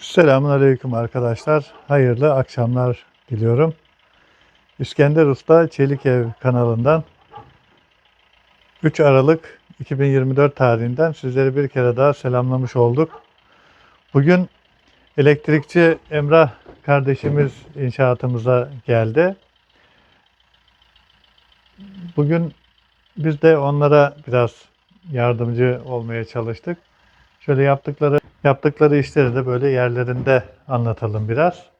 Selamun Aleyküm arkadaşlar. Hayırlı akşamlar diliyorum. İskender Usta Çelik Ev kanalından 3 Aralık 2024 tarihinden sizleri bir kere daha selamlamış olduk. Bugün elektrikçi Emrah kardeşimiz inşaatımıza geldi. Bugün biz de onlara biraz yardımcı olmaya çalıştık. Şöyle yaptıkları yaptıkları işleri de böyle yerlerinde anlatalım biraz.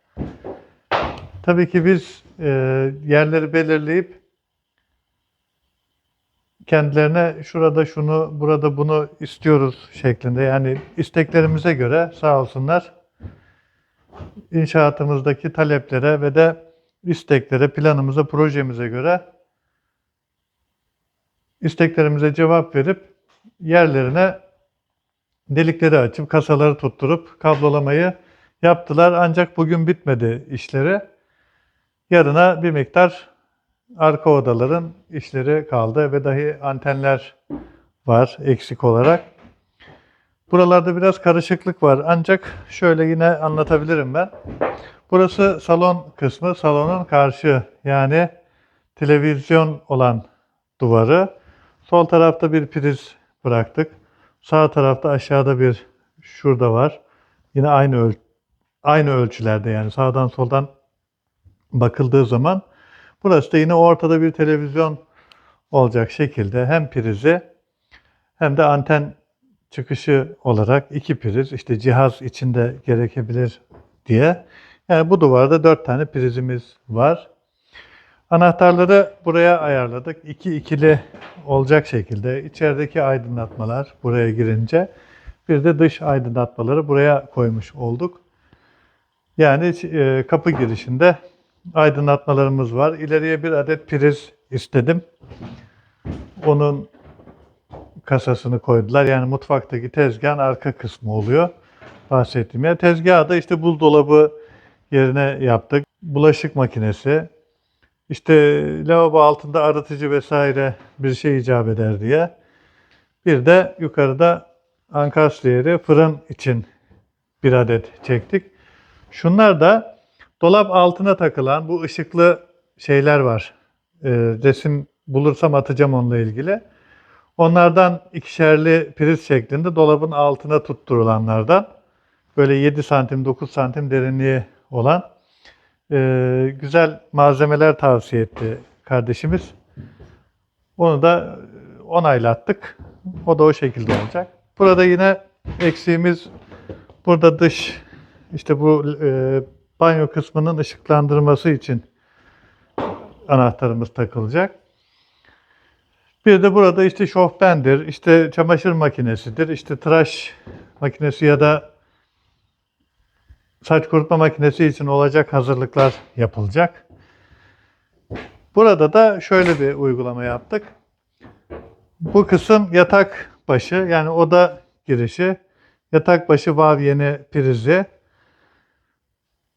Tabii ki biz e, yerleri belirleyip kendilerine şurada şunu, burada bunu istiyoruz şeklinde yani isteklerimize göre sağ olsunlar inşaatımızdaki taleplere ve de isteklere, planımıza, projemize göre isteklerimize cevap verip yerlerine delikleri açıp kasaları tutturup kablolamayı yaptılar. Ancak bugün bitmedi işleri. Yarına bir miktar arka odaların işleri kaldı ve dahi antenler var eksik olarak. Buralarda biraz karışıklık var ancak şöyle yine anlatabilirim ben. Burası salon kısmı, salonun karşı yani televizyon olan duvarı. Sol tarafta bir priz bıraktık. Sağ tarafta aşağıda bir şurada var. Yine aynı öl aynı ölçülerde yani sağdan soldan bakıldığı zaman burası da yine ortada bir televizyon olacak şekilde hem prizi hem de anten çıkışı olarak iki priz işte cihaz içinde gerekebilir diye. Yani bu duvarda dört tane prizimiz var. Anahtarları buraya ayarladık. İki ikili olacak şekilde içerideki aydınlatmalar buraya girince bir de dış aydınlatmaları buraya koymuş olduk. Yani e, kapı girişinde aydınlatmalarımız var. İleriye bir adet priz istedim. Onun kasasını koydular. Yani mutfaktaki tezgahın arka kısmı oluyor. Bahsettiğim yer. Tezgahı da işte buzdolabı yerine yaptık. Bulaşık makinesi, işte lavabo altında arıtıcı vesaire bir şey icap eder diye. Bir de yukarıda ankastre yeri fırın için bir adet çektik. Şunlar da dolap altına takılan bu ışıklı şeyler var. Ee, resim bulursam atacağım onunla ilgili. Onlardan ikişerli priz şeklinde dolabın altına tutturulanlardan böyle 7 santim 9 santim derinliği olan e, güzel malzemeler tavsiye etti kardeşimiz. Onu da onaylattık. O da o şekilde olacak. Burada yine eksiğimiz burada dış işte bu e, banyo kısmının ışıklandırması için anahtarımız takılacak. Bir de burada işte şofbendir, işte çamaşır makinesidir, işte tıraş makinesi ya da saç kurutma makinesi için olacak hazırlıklar yapılacak. Burada da şöyle bir uygulama yaptık. Bu kısım yatak başı yani oda girişi, yatak başı vavyeni prizi.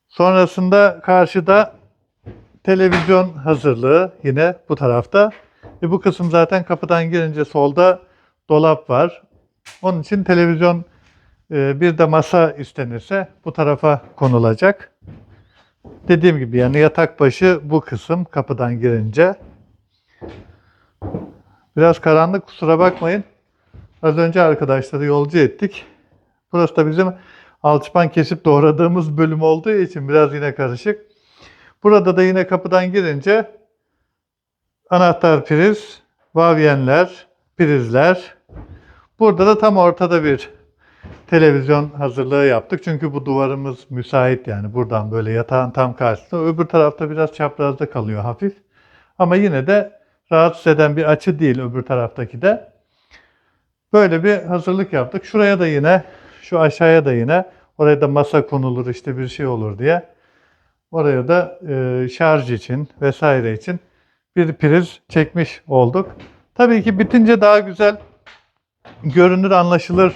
Sonrasında karşıda televizyon hazırlığı yine bu tarafta. E bu kısım zaten kapıdan girince solda dolap var. Onun için televizyon bir de masa istenirse bu tarafa konulacak. Dediğim gibi yani yatak başı bu kısım kapıdan girince. Biraz karanlık kusura bakmayın. Az önce arkadaşları yolcu ettik. Burası da bizim alçıpan kesip doğradığımız bölüm olduğu için biraz yine karışık. Burada da yine kapıdan girince anahtar priz, vavyenler, prizler. Burada da tam ortada bir televizyon hazırlığı yaptık. Çünkü bu duvarımız müsait yani buradan böyle yatağın tam karşısında. Öbür tarafta biraz çaprazda kalıyor hafif. Ama yine de rahatsız eden bir açı değil öbür taraftaki de. Böyle bir hazırlık yaptık. Şuraya da yine, şu aşağıya da yine, oraya da masa konulur işte bir şey olur diye. Oraya da e, şarj için vesaire için bir priz çekmiş olduk. Tabii ki bitince daha güzel görünür, anlaşılır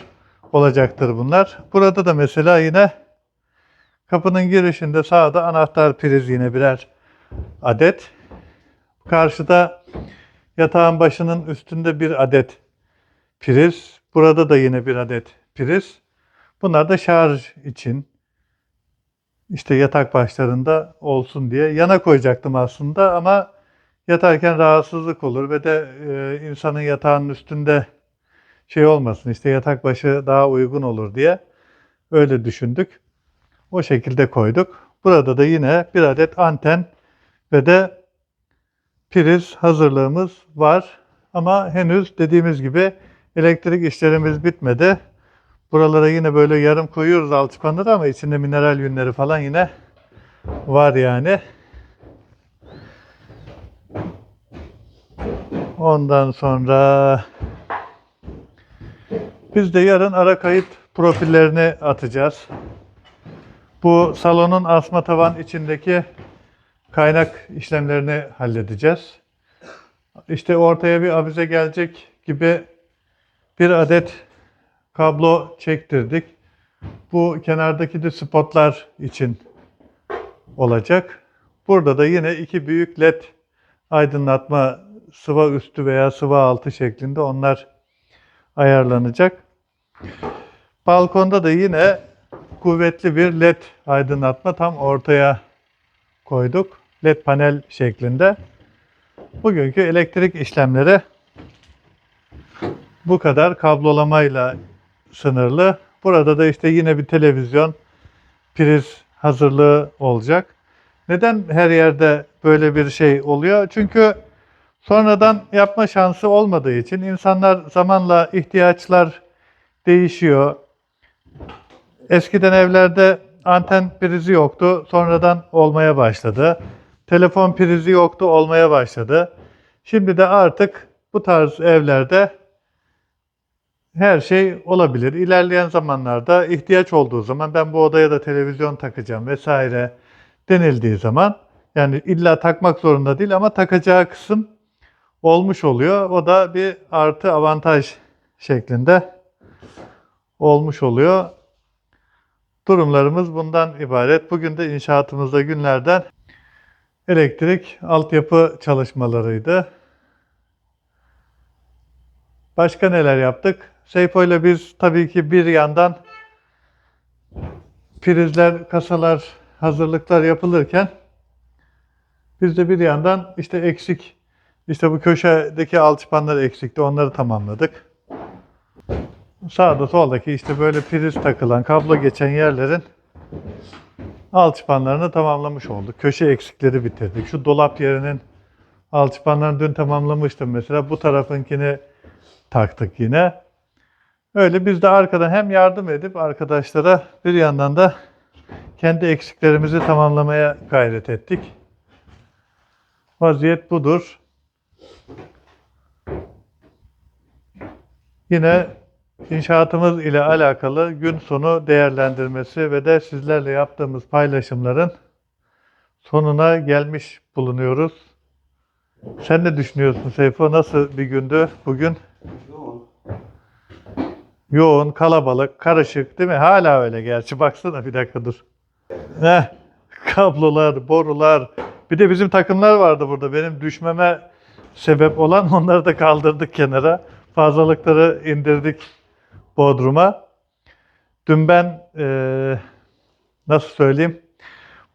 olacaktır bunlar. Burada da mesela yine kapının girişinde sağda anahtar priz yine birer adet. Karşıda yatağın başının üstünde bir adet priz. Burada da yine bir adet priz. Bunlar da şarj için işte yatak başlarında olsun diye yana koyacaktım aslında ama yatarken rahatsızlık olur ve de e, insanın yatağının üstünde şey olmasın işte yatak başı daha uygun olur diye öyle düşündük. O şekilde koyduk. Burada da yine bir adet anten ve de priz hazırlığımız var. Ama henüz dediğimiz gibi elektrik işlerimiz bitmedi. Buralara yine böyle yarım koyuyoruz alçıpanları ama içinde mineral yünleri falan yine var yani. Ondan sonra biz de yarın ara kayıt profillerini atacağız. Bu salonun asma tavan içindeki kaynak işlemlerini halledeceğiz. İşte ortaya bir avize gelecek gibi bir adet kablo çektirdik. Bu kenardaki de spotlar için olacak. Burada da yine iki büyük led aydınlatma sıva üstü veya sıva altı şeklinde onlar ayarlanacak. Balkonda da yine kuvvetli bir led aydınlatma tam ortaya koyduk. Led panel şeklinde. Bugünkü elektrik işlemleri bu kadar kablolamayla sınırlı. Burada da işte yine bir televizyon, priz hazırlığı olacak. Neden her yerde böyle bir şey oluyor? Çünkü sonradan yapma şansı olmadığı için insanlar zamanla ihtiyaçlar değişiyor. Eskiden evlerde anten prizi yoktu, sonradan olmaya başladı. Telefon prizi yoktu, olmaya başladı. Şimdi de artık bu tarz evlerde her şey olabilir. İlerleyen zamanlarda ihtiyaç olduğu zaman ben bu odaya da televizyon takacağım vesaire denildiği zaman yani illa takmak zorunda değil ama takacağı kısım olmuş oluyor. O da bir artı avantaj şeklinde olmuş oluyor. Durumlarımız bundan ibaret. Bugün de inşaatımızda günlerden elektrik altyapı çalışmalarıydı. Başka neler yaptık? Seyfo ile biz tabii ki bir yandan prizler, kasalar, hazırlıklar yapılırken biz de bir yandan işte eksik, işte bu köşedeki alçıpanlar eksikti, onları tamamladık. Sağda soldaki işte böyle priz takılan, kablo geçen yerlerin alçıpanlarını tamamlamış olduk. Köşe eksikleri bitirdik. Şu dolap yerinin alçıpanlarını dün tamamlamıştım mesela. Bu tarafınkini taktık yine. Öyle biz de arkadan hem yardım edip arkadaşlara bir yandan da kendi eksiklerimizi tamamlamaya gayret ettik. Vaziyet budur. Yine inşaatımız ile alakalı gün sonu değerlendirmesi ve de sizlerle yaptığımız paylaşımların sonuna gelmiş bulunuyoruz. Sen ne düşünüyorsun Seyfo? Nasıl bir gündü bugün? Yoğun. Yoğun, kalabalık, karışık değil mi? Hala öyle gerçi. Baksana bir dakika dur. Heh, kablolar, borular. Bir de bizim takımlar vardı burada. Benim düşmeme sebep olan onları da kaldırdık kenara. Fazlalıkları indirdik Bodrum'a. Dün ben eee, nasıl söyleyeyim?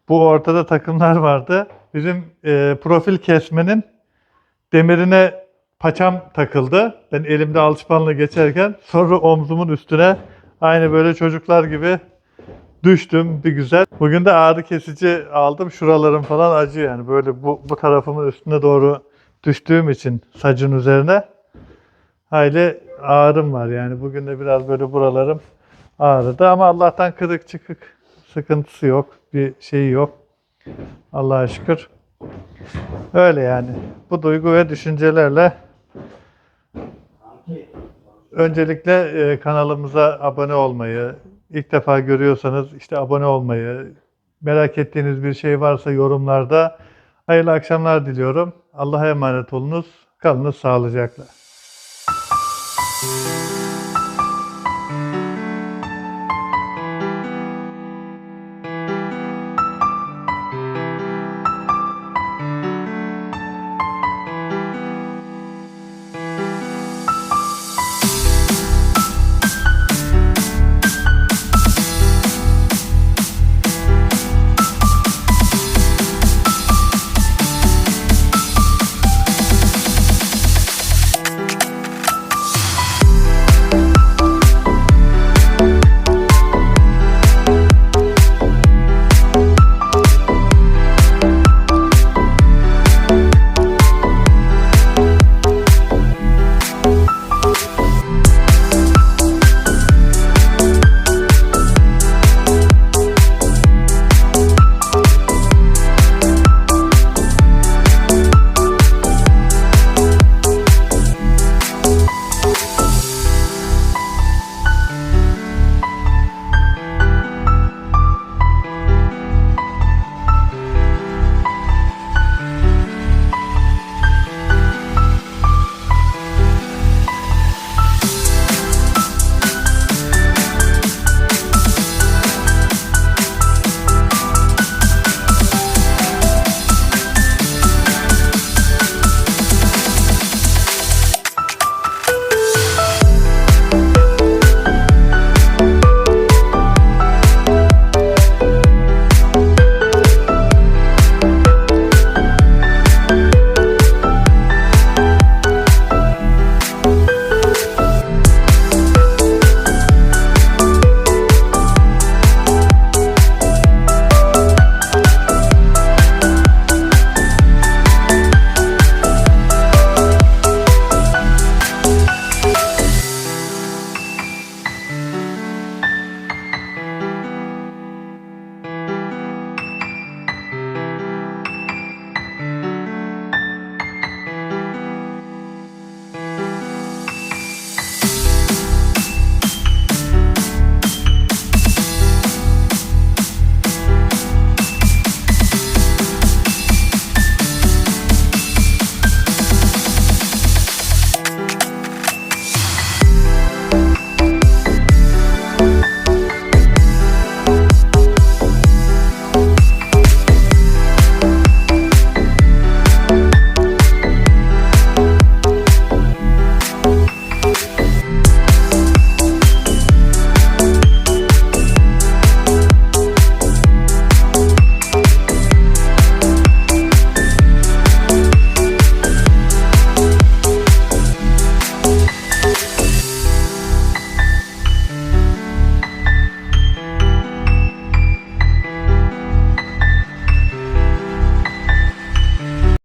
Bu ortada takımlar vardı. Bizim eee, profil kesmenin demirine paçam takıldı. Ben elimde alçıpanla geçerken sonra omzumun üstüne aynı böyle çocuklar gibi düştüm bir güzel. Bugün de ağrı kesici aldım. Şuralarım falan acıyor yani böyle bu, bu tarafımın üstüne doğru düştüğüm için sacın üzerine hayli ağrım var yani. Bugün de biraz böyle buralarım ağrıdı ama Allah'tan kırık çıkık sıkıntısı yok. Bir şeyi yok. Allah'a şükür. Öyle yani. Bu duygu ve düşüncelerle öncelikle e, kanalımıza abone olmayı, ilk defa görüyorsanız işte abone olmayı, merak ettiğiniz bir şey varsa yorumlarda hayırlı akşamlar diliyorum. Allah'a emanet olunuz. Kalınız sağlıcakla.